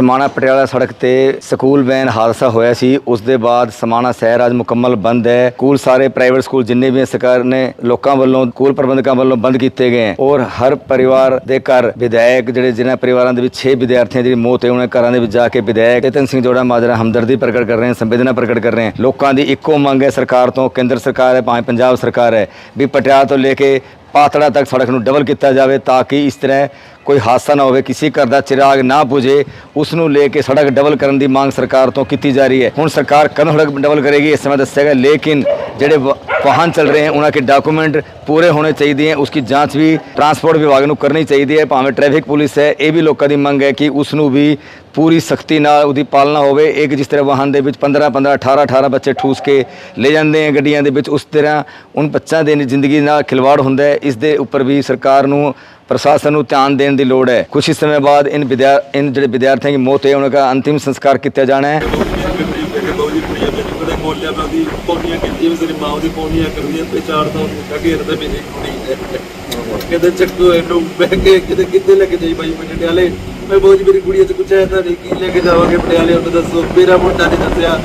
ਸਮਾਣਾ ਪਟਿਆਲਾ ਸੜਕ ਤੇ school van ਹਾਦਸਾ ਹੋਇਆ ਸੀ। ਉਸ ਦੇ ਬਾਅਦ ਸਮਾਣਾ ਸ਼ਹਿਰ ਅੱਜ ਮੁਕੰਮਲ ਬੰਦ ਹੈ। ਸਕੂਲ ਸਾਰੇ ਪ੍ਰਾਈਵੇਟ ਸਕੂਲ ਜਿੰਨੇ ਵੀ ਸਰਕਾਰ ਨੇ, ਲੋਕਾਂ ਵੱਲੋਂ, ਸਕੂਲ ਪ੍ਰਬੰਧਕਾਂ ਵੱਲੋਂ ਬੰਦ ਕੀਤੇ ਗਏ ਹੈ। ਔਰ ਹਰ ਪਰਿਵਾਰ ਦੇ ਘਰ ਵਿਧਾਇਕ ਜਿਹੜੇ ਜਿਨ੍ਹਾਂ ਪਰਿਵਾਰਾਂ ਦੇ ਵਿੱਚ 6 ਵਿਦਿਆਰਥੀਆਂ ਦੀ ਮੌਤ ਹੈ ਉਹਨਾਂ ਘਰਾਂ ਦੇ ਵਿੱਚ ਜਾ ਕੇ ਵਿਧਾਇਕ ਚੇਤਨ ਸਿੰਘ ਜੋੜਾ, ਮਾਜਰਾ ਹਮਦਰਦੀ ਪ੍ਰਗਟ ਕਰ ਰਹੇ ਹਨ, ਸੰਵੇਦਨਾ ਪ੍ਰਗਟ ਕਰ ਰਹੇ ਹਨ। ਲੋਕਾਂ ਦੀ ਇੱਕੋ ਮੰਗ ਹੈ, ਸਰਕਾਰ ਤੋਂ, ਕੇਂਦਰ ਸਰਕਾਰ ਹੈ, ਭਾਵੇਂ ਪੰਜਾਬ ਸਰਕਾਰ ਹੈ, ਵੀ ਪਟਿਆਲਾ ਤੋਂ ਲੈ ਕੇ ਪਾਤੜਾ ਤੱਕ ਸੜਕ ਨੂੰ ਡਬਲ ਕੀਤਾ ਜਾਵੇ ਤਾਂ ਕਿ ਇਸ ਤਰ੍ਹਾਂ ਕੋਈ ਹਾਦਸਾ ਨਾ ਹੋਵੇ, ਕਿਸੇ ਘਰ ਦਾ ਚਿਰਾਗ ਨਾ ਬੁਝੇ, ਉਸ ਨੂੰ ਲੈ ਕੇ ਸੜਕ ਡਬਲ ਕਰਨ ਦੀ ਮੰਗ ਸਰਕਾਰ ਤੋਂ ਕੀਤੀ ਜਾ ਰਹੀ ਹੈ। ਹੁਣ ਸਰਕਾਰ ਕਦੋਂ ਸੜਕ ਡਬਲ ਕਰੇਗੀ, ਇਸ ਸਮੇਂ ਦੱਸੇਗਾ ਲੇਕਿਨ ਜਿਹੜੇ ਵਾ- ਵਾਹਨ ਚੱਲ ਰਹੇ ਹਨ ਉਹਨਾਂ ਕੇ ਡਾਕੂਮੈਂਟ ਪੂਰੇ ਹੋਣੇ ਚਾਹੀਦੇ ਹਨ ਉਸकी ਜਾਂਚ ਵੀ ਟਰਾਂਸਪੋਰਟ ਵਿਭਾਗ ਨੂੰ ਕਰਨੀ ਚਾਹੀਦੀ ਹੈ, ਭਾਵੇਂ ਟ੍ਰੈਫਿਕ ਪੁਲਿਸ ਹੈ, ਇਹ ਵੀ ਲੋਕਾਂ ਦੀ ਮੰਗ ਹੈ ਕਿ ਉਸ ਨੂੰ ਵੀ ਪੂਰੀ ਸਖਤੀ ਨਾਲ ਉਹਦੀ ਪਾਲਣਾ ਹੋਵੇ, ਇੱਕ ਜਿਸ ਤਰ੍ਹਾਂ ਵਾਹਨ ਦੇ ਵਿੱਚ 15 15 18 18 ਬੱਚੇ ਠੂਸ ਕੇ ਲੈ ਜਾਂਦੇ ਹਨ ਗੱਡੀਆਂ ਦੇ ਵਿੱਚ, ਉਸ ਤਰ੍ਹਾਂ ਉਨ ਬੱਚਿਆਂ ਦੇ ਜ਼ਿੰਦਗੀ ਨਾਲ ਖਿਲਵਾੜ ਹੁੰਦਾ ਹੈ, ਇਸ ਦੇ ਉੱਪਰ ਵੀ ਸਰਕਾਰ ਨੂੰ, ਪ੍ਰਸ਼ਾਸਨ ਨੂੰ ਧਿਆਨ ਦੇਣ ਦੀ ਲੋੜ ਹੈ। ਕੁਝ ਹੀ ਸਮੇਂ ਬਾਅਦ ਇਨ ਵਿਦਿਆ, ਇਨ ਜਿਹੜੇ ਵਿਦਿਆਰਥੀਆਂ ਦੀ ਮੌਤ ਹੈ, ਉਹਨਾਂ ਦਾ ਅੰਤਿਮ ਸੰਸਕਾਰ ਕੀਤਾ ਜਾਣਾ ਹੈ ਬਹੁਜੀ ਕੁੜੀਆਂ ਮੈਨੂੰ ਕਦੇ ਬੋਲਿਆ ਕੀਤੀਆਂ ਮੇਰੀ ਮਾਂ ਦੀ ਪੌੜੀਆਂ ਕਰਦੀਆਂ ਤੇ ਚਾਰ ਤਾਂ ਉਹਨੂੰ ਘੇਰਦਾ ਮੇਰੀ ਕੁੜੀ ਕਹਿੰਦੇ ਚੱਕੋ ਇਹਨੂੰ ਬਹਿ ਕੇ, ਕਿਤੇ ਕਿੱਥੇ ਲੈ ਕੇ ਜਾਈ ਬਾਈ ਪਟਿਆਲੇ। ਮੈਂ ਬਹੁਜੀ ਮੇਰੀ ਕੁੜੀ ਤੇ ਕੁਛ ਐਸਾ ਨਹੀਂ, ਕੀ ਲੈ ਕੇ ਜਾਵਾਂਗੇ ਪਟਿਆਲੇ? ਉਹਨੂੰ ਦੱਸੋ, ਮੇਰਾ ਮੁੰਡਾ ਨਹੀਂ ਦੱਸਿਆ।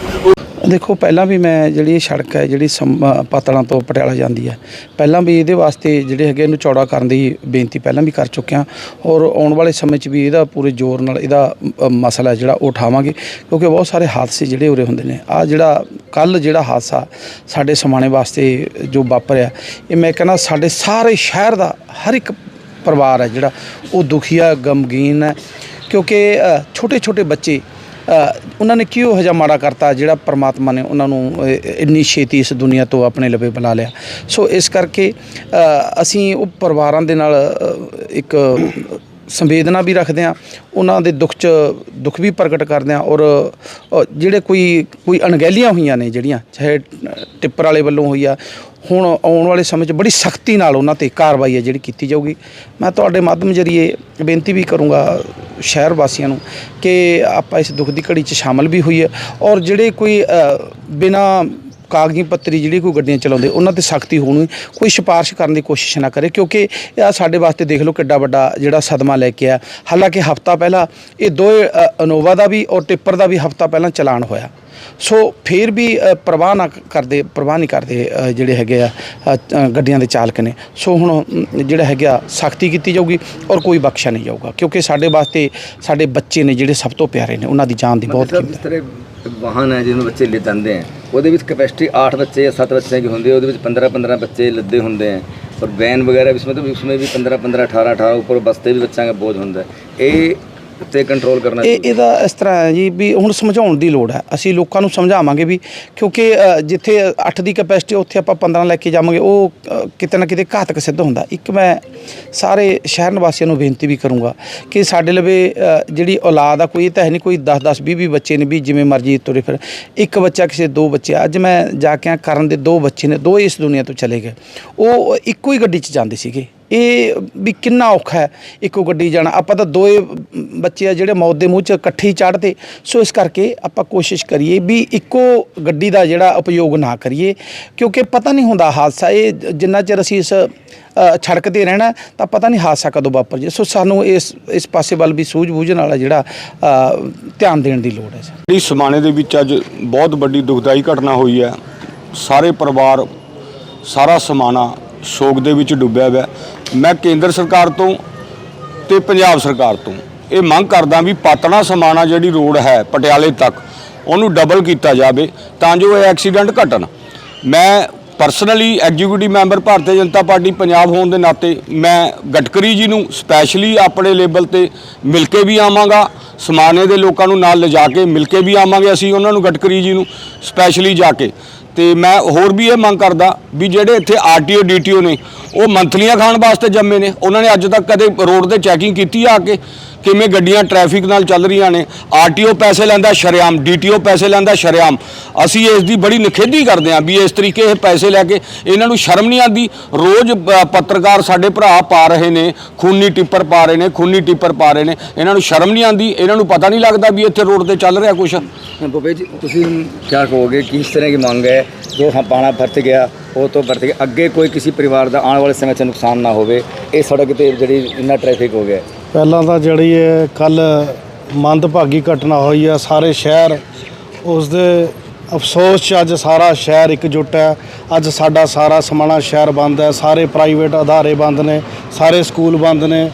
ਦੇਖੋ ਪਹਿਲਾਂ ਵੀ ਮੈਂ ਜਿਹੜੀ ਇਹ ਸੜਕ ਹੈ ਜਿਹੜੀ ਸਮ- ਅ, ਪਾਤੜਾਂ ਤੋਂ ਪਟਿਆਲਾ ਜਾਂਦੀ ਹੈ ਪਹਿਲਾਂ ਵੀ ਇਹਦੇ ਵਾਸਤੇ ਜਿਹੜੇ ਹੈਗੇ ਇਹਨੂੰ ਚੌੜਾ ਕਰਨ ਦੀ ਬੇਨਤੀ ਪਹਿਲਾਂ ਵੀ ਕਰ ਚੁੱਕਿਆ ਔਰ ਆਉਣ ਵਾਲੇ ਸਮੇਂ 'ਚ ਵੀ ਇਹਦਾ ਪੂਰੇ ਜ਼ੋਰ ਨਾਲ ਇਹਦਾ ਅ, ਮਸਲਾ ਹੈ ਜਿਹੜਾ ਉਹ ਉਠਾਵਾਂਗੇ ਕਿਉਂਕਿ ਬਹੁਤ ਸਾਰੇ ਹਾਦਸੇ ਜਿਹੜੇ ਉਰੇ ਹੁੰਦੇ ਨੇ। ਆ ਜਿਹੜਾ ਕੱਲ ਜਿਹੜਾ ਹਾਦਸਾ ਸਾਡੇ ਸਮਾਣੇ ਵਾਸਤੇ ਜੋ ਵਾਪਰਿਆ ਇਹ ਮੈਂ ਕਹਿੰਦਾ ਸਾਡੇ ਸਾਰੇ ਸ਼ਹਿਰ ਦਾ ਹਰ ਇੱਕ ਪਰਿਵਾਰ ਹੈ ਜਿਹੜਾ ਉਹ ਦੁਖੀਆ ਗਮਗੀਨ ਹੈ ਕਿਉਂਕਿ ਛੋਟੇ ਛੋਟੇ ਬੱਚੇ ਉਹਨਾਂ ਨੇ ਕਿਉਂ ਹਜਾ ਮਾੜਾ ਕਰਤਾ ਜਿਹੜਾ ਪਰਮਾਤਮਾ ਨੇ ਉਹਨਾਂ ਨੂੰ ਇੰਨੀ ਛੇਤੀ ਇਸ ਦੁਨੀਆ ਤੋਂ ਆਪਣੇ ਲਵੇ ਬੁਲਾ ਲਿਆ? ਸੋ ਇਸ ਕਰਕੇ ਅਸੀਂ ਉਹ ਪਰਿਵਾਰਾਂ ਦੇ ਨਾਲ ਇੱਕ ਸੰਵੇਦਨਾ ਵੀ ਰੱਖਦੇ ਹਾਂ, ਉਹਨਾਂ ਦੇ ਦੁੱਖ 'ਚ ਦੁੱਖ ਵੀ ਪ੍ਰਗਟ ਕਰਦੇ ਹਾਂ ਔਰ ਜਿਹੜੇ ਕੋਈ ਕੋਈ ਅਣਗਹਿਲੀਆਂ ਹੋਈਆਂ ਨੇ ਜਿਹੜੀਆਂ, ਚਾਹੇ ਟਿੱਪਰ ਵਾਲੇ ਵੱਲੋਂ ਹੋਈ ਆ ਹੁਣ ਆਉਣ ਵਾਲੇ ਸਮੇਂ 'ਚ ਬੜੀ ਸਖਤੀ ਨਾਲ ਉਹਨਾਂ ਤੇ ਕਾਰਵਾਈ ਹੈ ਜਿਹੜੀ ਕੀਤੀ ਜਾਊਗੀ। ਮੈਂ ਤੁਹਾਡੇ ਮਾਧਿਅਮ ਜਰੀਏ ਬੇਨਤੀ ਵੀ ਕਰੂੰਗਾ ਸ਼ਹਿਰ ਵਾਸੀਆਂ ਨੂੰ ਕਿ ਆਪਾਂ ਇਸ ਦੁੱਖ ਦੀ ਘੜੀ 'ਚ ਸ਼ਾਮਲ ਵੀ ਹੋਈਏ ਔਰ ਜਿਹੜੇ ਕੋਈ ਬਿਨਾ ਕਾਗਜ਼ੀ ਪੱਤਰੀ ਜਿਹੜੀ ਕੋਈ ਗੱਡੀਆਂ ਚਲਾਉਂਦੇ ਉਹਨਾਂ ਤੇ ਸਖਤੀ ਹੋਣੀ ਕੋਈ ਸਿਫਾਰਿਸ਼ ਕਰਨ ਦੀ ਕੋਸ਼ਿਸ਼ ਨਾ ਕਰੇ ਕਿਉਂਕਿ ਇਹ ਸਾਡੇ ਵਾਸਤੇ ਦੇਖ ਲਓ ਕਿੱਡਾ ਵੱਡਾ ਜਿਹੜਾ ਸਦਮਾ ਲੈ ਕੇ ਆ ਹਾਲਾਂਕਿ ਹਫਤਾ ਪਹਿਲਾਂ ਇਹ ਦੋਏ ਅ, ਇਨੋਵਾ ਦਾ ਵੀ ਔਰ ਟਿੱਪਰ ਦਾ ਵੀ ਹਫਤਾ ਪਹਿਲਾਂ ਚਲਾਨ ਹੋਇਆ। ਸੋ ਫੇਰ ਵੀ ਪ੍ਰਵਾਹ ਨਾ ਕਰਦੇ ਪ੍ਰਵਾਹ ਨਹੀਂ ਕਰਦੇ ਜਿਹੜੇ ਹੈਗੇ ਆ ਗੱਡੀਆਂ ਦੇ ਚਾਲਕ ਨੇ। ਸੋ ਹੁਣ ਜਿਹੜਾ ਹੈਗਾ ਸਖਤੀ ਕੀਤੀ ਜਾਊਗੀ ਔਰ ਕੋਈ ਬਖਸ਼ਿਆ ਨਹੀਂ ਜਾਊਗਾ। ਕਿਉਂਕਿ ਸਾਡੇ ਵਾਸਤੇ ਸਾਡੇ ਬੱਚੇ ਨੇ ਜਿਹੜੇ ਸਭ ਤੋਂ ਪਿਆਰੇ ਨੇ ਉਹਨਾਂ ਦੀ ਜਾਨ ਦੀ ਬਹੁਤ ਕੀਮਤ ਹੈ। ਵਾਹਨ ਹੈ ਜਿਹਨੂੰ ਬੱਚੇ ਲੈ ਜਾਂਦੇ ਆ ਉਹਦੇ ਵਿੱਚ ਕਪੈਸਿਟੀ 8 ਬੱਚੇ ਜਾਂ 7 ਬੱਚੇ ਦੀ ਹੁੰਦੇ ਉਹਦੇ ਵਿੱਚ 15 15 ਬੱਚੇ ਲੱਦੇ ਹੁੰਦੇ ਆ। ਔਰ ਵੈਨ ਵਗੈਰਾ ਵੀ ਇਸ ਮਤਲਬ ਇਸ ਵਿੱਚ ਵੀ 15 15 18 18 ਉੱਪਰ ਬਸਤੇ ਵੀ ਬੱਚਿਆਂ ਦਾ ਬੋਝ ਹੁੰਦਾ ਇਹ ਉੱਤੇ ਕੰਟਰੋਲ ਕਰਨਾ ਇਹ ਇਹਦਾ ਇਸ ਤਰ੍ਹਾਂ ਹੈ ਜੀ ਵੀ ਹੁਣ ਸਮਝਾਉਣ ਦੀ ਲੋੜ ਹੈ। ਅਸੀਂ ਲੋਕਾਂ ਨੂੰ ਸਮਝਾਵਾਂਗੇ ਵੀ ਕਿਉਂਕਿ ਅ, ਜਿੱਥੇ 8 ਦੀ ਕੈਪੈਸਿਟੀ ਉੱਥੇ ਆਪਾਂ 15 ਲੈ ਕੇ ਜਾਵਾਂਗੇ ਉਹ ਅ, ਕਿਤੇ ਨਾ ਕਿਤੇ ਘਾਤਕ ਸਿੱਧ ਹੁੰਦਾ। ਇੱਕ ਮੈਂ ਸਾਰੇ ਸ਼ਹਿਰ ਨਿਵਾਸੀਆਂ ਨੂੰ ਬੇਨਤੀ ਵੀ ਕਰੂੰਗਾ ਕਿ ਸਾਡੇ ਲਵੇ ਅ, ਜਿਹੜੀ ਔਲਾਦ ਆ ਕੋਈ ਇਹ ਤਾਂ ਹੈ ਨਹੀਂ ਕੋਈ 10 10 20 20 ਬੱਚੇ ਨੇ ਵੀ ਜਿਵੇਂ ਮਰਜ਼ੀ ਤੁਰੇ ਫਿਰ ਇੱਕ ਬੱਚਾ ਕਿਸੇ ਦੋ ਬੱਚੇ ਅੱਜ ਮੈਂ ਜਾ ਕੇ ਆ ਕਰਨ ਦੇ ਦੋ ਬੱਚੇ ਨੇ ਦੋ ਇਸ ਦੁਨੀਆ ਤੋਂ ਚਲੇ ਗਏ। ਉਹ ਇੱਕੋ ਹੀ ਗੱਡੀ 'ਚ ਜਾਂਦੇ ਸੀਗੇ। ਇਹ ਵੀ ਕਿੰਨਾ ਔਖਾ ਹੈ ਇੱਕੋ ਗੱਡੀ ਜਾਣਾ। ਆਪਾਂ ਤਾਂ ਦੋਏ ਬੱਚੇ ਆ ਜਿਹੜੇ ਮੌਤ ਦੇ ਮੂੰਹ 'ਚ ਇਕੱਠੇ ਹੀ ਚੜ੍ਹਦੇ। ਸੋ ਇਸ ਕਰਕੇ ਆਪਾਂ ਕੋਸ਼ਿਸ਼ ਕਰੀਏ ਵੀ ਇੱਕੋ ਗੱਡੀ ਦਾ ਜਿਹੜਾ ਉਪਯੋਗ ਨਾ ਕਰੀਏ। ਕਿਉਂਕਿ ਪਤਾ ਨਹੀਂ ਹੁੰਦਾ ਹਾਦਸਾ, ਇਹ ਜਿੰਨਾ ਚਿਰ ਅਸੀਂ ਇਸ ਛੜਕਦੇ ਰਹਿਣਾ ਤਾਂ ਪਤਾ ਨਹੀਂ ਹਾਦਸਾ ਕਦੋਂ ਵਾਪਰ ਜੇ ਸੋ ਸਾਨੂੰ ਇਸ ਇਸ ਪਾਸੇ ਵੱਲ ਵੀ ਸੂਝ-ਬੂਝ ਨਾਲ ਜਿਹੜਾ ਧਿਆਨ ਦੇਣ ਦੀ ਲੋੜ ਹੈ ਸਰ। ਸਮਾਣੇ ਦੇ ਵਿੱਚ ਅੱਜ ਬਹੁਤ ਵੱਡੀ ਦੁਖਦਾਈ ਘਟਨਾ ਹੋਈ ਹੈ। ਸਾਰੇ ਪਰਿਵਾਰ, ਸਾਰਾ ਸਮਾਣਾ ਸੋਗ ਦੇ ਵਿੱਚ ਡੁੱਬਿਆ ਹੋਇਆ। ਮੈਂ ਕੇਂਦਰ ਸਰਕਾਰ ਤੋਂ ਤੇ ਪੰਜਾਬ ਸਰਕਾਰ ਤੋਂ ਇਹ ਮੰਗ ਕਰਦਾ ਵੀ ਪਾਤਣਾ ਸਮਾਣਾ ਜਿਹੜੀ ਰੋਡ ਹੈ ਪਟਿਆਲੇ ਤੱਕ, ਉਹਨੂੰ ਡਬਲ ਕੀਤਾ ਜਾਵੇ ਤਾਂ ਜੋ ਇਹ ਐਕਸੀਡੈਂਟ ਘਟਣ। ਮੈਂ personally executive member Bharatiya Janata party Punjab ਹੋਣ ਦੇ ਨਾਤੇ ਮੈਂ ਗਟਕਰੀ ਜੀ ਨੂੰ ਸਪੈਸ਼ਲੀ ਆਪਣੇ ਲੈਵਲ ਤੇ ਮਿਲ ਕੇ ਵੀ ਆਵਾਂਗਾ ਸਮਾਨੇ ਦੇ ਲੋਕਾਂ ਨੂੰ ਨਾਲ ਲਿਜਾ ਕੇ ਮਿਲ ਕੇ ਵੀ ਆਵਾਂਗੇ ਅਸੀਂ ਉਹਨਾਂ ਨੂੰ ਗਟਕਰੀ ਜੀ ਨੂੰ ਸਪੈਸ਼ਲੀ ਜਾ ਕੇ। ਤੇ ਮੈਂ ਹੋਰ ਵੀ ਇਹ ਮੰਗ ਕਰਦਾ ਵੀ ਜਿਹੜੇ ਇੱਥੇ ਆਰਟੀਓ ਡੀਟੀਓ ਨੇ, ਉਹ ਮੰਥਲੀਆਂ ਖਾਣ ਵਾਸਤੇ ਜੰਮੇ ਨੇ। ਉਹਨਾਂ ਨੇ ਅੱਜ ਤੱਕ ਕਦੇ ਰੋਡ ਤੇ ਚੈਕਿੰਗ ਕੀਤੀ ਆ ਕੇ ਕਿਵੇਂ ਗੱਡੀਆਂ ਟ੍ਰੈਫਿਕ ਨਾਲ ਚੱਲ ਰਹੀਆਂ ਨੇ? ਆਰਟੀਓ ਪੈਸੇ ਲੈਂਦਾ ਸ਼ਰੇਆਮ ਡੀਟੀਓ ਪੈਸੇ ਲੈਂਦਾ ਸ਼ਰੇਆਮ। ਅਸੀਂ ਇਸ ਦੀ ਬੜੀ ਨਿਖੇਧੀ ਕਰਦੇ ਹਾਂ ਵੀ ਇਸ ਤਰੀਕੇ ਇਹ ਪੈਸੇ ਲੈ ਕੇ ਇਹਨਾਂ ਨੂੰ ਸ਼ਰਮ ਨਹੀਂ ਆਉਂਦੀ। ਰੋਜ਼ ਪੱਤਰਕਾਰ ਸਾਡੇ ਭਰਾ ਪਾ ਰਹੇ ਨੇ, ਖੂਨੀ ਟਿੱਪਰ ਪਾ ਰਹੇ ਨੇ, ਖੂਨੀ ਟਿੱਪਰ ਪਾ ਰਹੇ ਨੇ। ਇਹਨਾਂ ਨੂੰ ਸ਼ਰਮ ਨਹੀਂ ਆਉਂਦੀ, ਇਹਨਾਂ ਨੂੰ ਪਤਾ ਨਹੀਂ ਲੱਗਦਾ ਵੀ ਇੱਥੇ ਰੋਡ ਤੇ ਚੱਲ ਰਿਹਾ ਕੁਛ। ਭੁਪੇ ਜੀ, ਤੁਸੀਂ ਕੀ ਕਹੋਗੇ? ਕਿਸ ਤਰ੍ਹਾਂ ਦੀ ਮੰਗ ਹੈ? ਜੋ ਹਾਂ ਪਾਣਾ ਵਰਤ ਗਿਆ, ਉਹ ਤੋਂ ਵਰਤ ਗਿਆ। ਅੱਗੇ ਕੋਈ ਕਿਸੇ ਪਰਿਵਾਰ ਦਾ ਆਉਣ ਵਾਲੇ ਸਮੇਂ 'ਚ ਨੁਕਸਾਨ ਨਾ ਹੋਵੇ, ਇਹ ਸੜਕ ਤੇ ਜਿਹੜੀ ਇੰਨਾ ਟ੍ਰੈਫਿਕ ਹੋ ਗਿਆ। ਪਹਿਲਾਂ ਤਾਂ ਜਿਹੜੀ ਇਹ ਕੱਲ ਮੰਦਭਾਗੀ ਘਟਨਾ ਹੋਈ ਆ, ਸਾਰੇ ਸ਼ਹਿਰ ਉਸ ਦੇ ਅਫਸੋਸ 'ਚ ਅੱਜ ਸਾਰਾ ਸ਼ਹਿਰ ਇਕਜੁੱਟ ਹੈ। ਅੱਜ ਸਾਡਾ ਸਾਰਾ ਸਮਾਣਾ ਸ਼ਹਿਰ ਬੰਦ ਹੈ, ਸਾਰੇ ਪ੍ਰਾਈਵੇਟ ਅਦਾਰੇ ਬੰਦ ਨੇ, ਸਾਰੇ ਸਕੂਲ ਬੰਦ ਨੇ।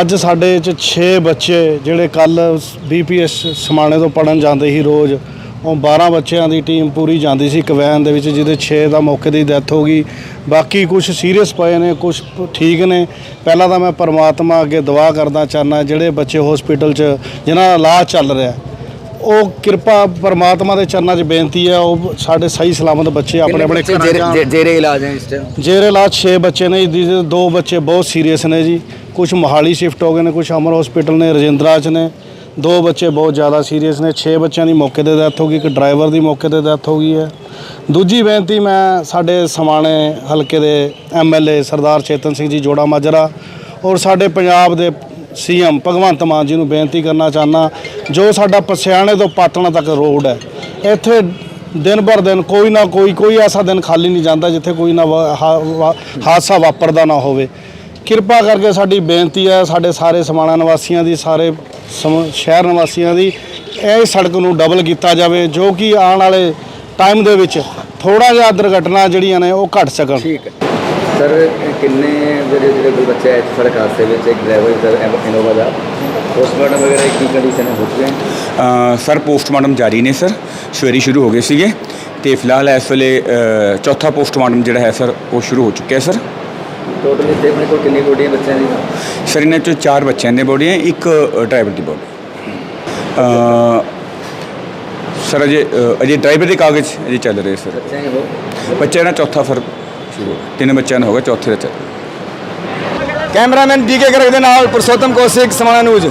ਅੱਜ ਸਾਡੇ ਚ 6 ਬੱਚੇ ਜਿਹੜੇ ਕੱਲ ਬੀਪੀਐਸ ਸਮਾਣੇ ਤੋਂ ਪੜਨ ਜਾਂਦੇ ਸੀ ਰੋਜ਼। ਉਹ 12 ਬੱਚਿਆਂ ਦੀ ਟੀਮ ਪੂਰੀ ਜਾਂਦੀ ਸੀ ਇੱਕ ਵੈਨ ਦੇ ਵਿੱਚ ਜਿਹਦੇ 6 ਦਾ ਮੌਕੇ ਦੀ ਡੈਥ ਹੋ ਗਈ। ਬਾਕੀ ਕੁਝ ਸੀਰੀਅਸ ਪਏ ਨੇ ਕੁਝ ਠੀਕ ਨੇ। ਪਹਿਲਾਂ ਤਾਂ ਮੈਂ ਪਰਮਾਤਮਾ ਅੱਗੇ ਦੁਆ ਕਰਦਾ ਚਾਹਨਾ ਜਿਹੜੇ ਬੱਚੇ ਹਸਪੀਟਲ 'ਚ ਜਿਨ੍ਹਾਂ ਦਾ ਇਲਾਜ ਚੱਲ ਰਿਹਾ ਉਹ ਕਿਰਪਾ ਪਰਮਾਤਮਾ ਦੇ ਚਰਨਾਂ 'ਚ ਬੇਨਤੀ ਹੈ ਉਹ ਸਾਡੇ ਸਹੀ ਸਲਾਮਤ ਬੱਚੇ ਆਪਣੇ ਆਪਣੇ ਜੇਰੇ ਇਲਾਜ ਹੈ ਇਸ ਟਾਈਮ ਜੇਰੇ ਇਲਾਜ 6 ਬੱਚੇ ਨੇ ਜੀ ਜਿਹਦੇ ਦੋ ਬੱਚੇ ਬਹੁਤ ਸੀਰੀਅਸ ਨੇ ਜੀ। ਕੁਝ ਮੋਹਾਲੀ ਸ਼ਿਫਟ ਹੋ ਗਏ ਨੇ ਕੁਝ ਅਮਰ ਹਸਪੀਟਲ ਨੇ ਰਜਿੰਦਰਾ 'ਚ ਨੇ। ਦੋ ਬੱਚੇ ਬਹੁਤ ਜ਼ਿਆਦਾ ਸੀਰੀਅਸ ਨੇ 6 ਬੱਚਿਆਂ ਦੀ ਮੌਕੇ ਤੇ ਡੈਥ ਹੋ ਗਈ, ਇੱਕ ਡਰਾਈਵਰ ਦੀ ਮੌਕੇ ਤੇ ਡੈਥ ਹੋ ਗਈ ਹੈ। ਦੂਜੀ ਬੇਨਤੀ ਮੈਂ ਸਾਡੇ ਸਮਾਣੇ ਹਲਕੇ ਦੇ ਐਮਐਲਏ ਸਰਦਾਰ ਚੇਤਨ ਸਿੰਘ ਜੀ ਜੋੜਾ ਮਾਜਰਾ ਔਰ ਸਾਡੇ ਪੰਜਾਬ ਦੇ ਸੀਐਮ ਭਗਵੰਤ ਮਾਨ ਜੀ ਨੂੰ ਬੇਨਤੀ ਕਰਨਾ ਚਾਹਨਾ ਜੋ ਸਾਡਾ ਪਸਿਆਣੇ ਤੋਂ ਪਾਤਣਾ ਤੱਕ ਰੋਡ ਹੈ, ਇੱਥੇ ਦਿਨ ਭਰ ਦਿਨ ਕੋਈ ਨਾ ਕੋਈ ਕੋਈ ਐਸਾ ਦਿਨ ਖਾਲੀ ਨਹੀਂ ਜਾਂਦਾ ਜਿੱਥੇ ਕੋਈ ਨਾ ਵਾ- ਵਾ- ਹਾਦਸਾ ਵਾਪਰਦਾ ਨਾ ਹੋਵੇ। ਕਿਰਪਾ ਕਰਕੇ ਸਾਡੀ ਬੇਨਤੀ ਹੈ ਸਾਡੇ ਸਾਰੇ ਸਮਾਣਾ ਨਿਵਾਸੀਆਂ ਦੀ ਸਾਰੇ ਸਮ- ਸ਼ਹਿਰ ਨਿਵਾਸੀਆਂ ਦੀ ਇਹ ਸੜਕ ਨੂੰ ਡਬਲ ਕੀਤਾ ਜਾਵੇ ਜੋ ਕਿ ਆਉਣ ਵਾਲੇ ਟਾਈਮ ਦੇ ਵਿੱਚ ਥੋੜਾ ਜਿਹਾ ਦੁਰਘਟਨਾ ਜਿਹੜੀਆਂ ਨੇ ਉਹ ਘਟ ਸਕਣ। ਠੀਕ ਹੈ। ਸਰ ਕਿੰਨੇ ਜਿਹੜੇ ਜਿਹੜੇ ਕੋਈ ਬੱਚਾ ਇਸ ਸੜਕ ਹਾਦਸੇ ਵਿੱਚ? ਇੱਕ ਡਰਾਈਵਰ ਸਰ ਇਨੋਵਾ ਦਾ। ਪੋਸਟਮਾਰਟਮ ਵਗੈਰਾ ਕੀ ਕੰਡੀਸ਼ਨ ਹੈ? ਹੋ ਸਰ ਪੋਸਟਮਾਰਟਮ ਜਾਰੀ ਨੇ ਸਰ। ਸਵੇਰੀ ਸ਼ੁਰੂ ਹੋ ਗਏ ਸੀਗੇ। ਤੇ ਫਿਲਹਾਲ ਇਸ ਵੇਲੇ ਚੌਥਾ ਪੋਸਟਮਾਰਟਮ ਜਿਹੜਾ ਹੈ ਸਰ ਉਹ ਸ਼ੁਰੂ ਹੋ ਚੁੱਕਿਆ ਹੈ ਸਰ। ਟੋਟਲ ਇੱਥੇ ਆਪਣੇ ਕੋਲ ਕਿੰਨੀ ਬੋਡੀਆਂ ਬੱਚਿਆਂ ਦੀ ਸਰ ਇਹਨਾਂ ਚੋਂ ਚਾਰ ਬੱਚਿਆਂ ਦੇ ਬੋਡੀਆਂ ਇੱਕ ਡਰਾਈਵਰ ਦੀ ਬੋਡੀ ਅ, ਸਰ ਅਜੇ ਅ, ਅਜੇ ਡਰਾਈਵਰ ਦੇ ਕਾਗਜ਼ ਅਜੇ ਚੱਲ ਰਹੇ ਸਰ ਬੱਚਿਆਂ ਦੀ ਹੋ ਬੱਚਿਆਂ ਦਾ ਚੌਥਾ ਫਰ ਸ਼ੁਰੂ ਹੋ ਗਿਆ। ਤਿੰਨ ਬੱਚਿਆਂ ਦਾ ਹੋ ਗਿਆ ਚੌਥੇ ਦਾ ਚੱਲ ਕੈਮਰਾਮੈਨ ਡੀਕੇ ਗਰਗ ਦੇ ਨਾਲ ਪੁਰਸ਼ੋਤਮ ਕੌਸ਼ਿਕ ਸਮਾਣਾ ਨਿਊਜ਼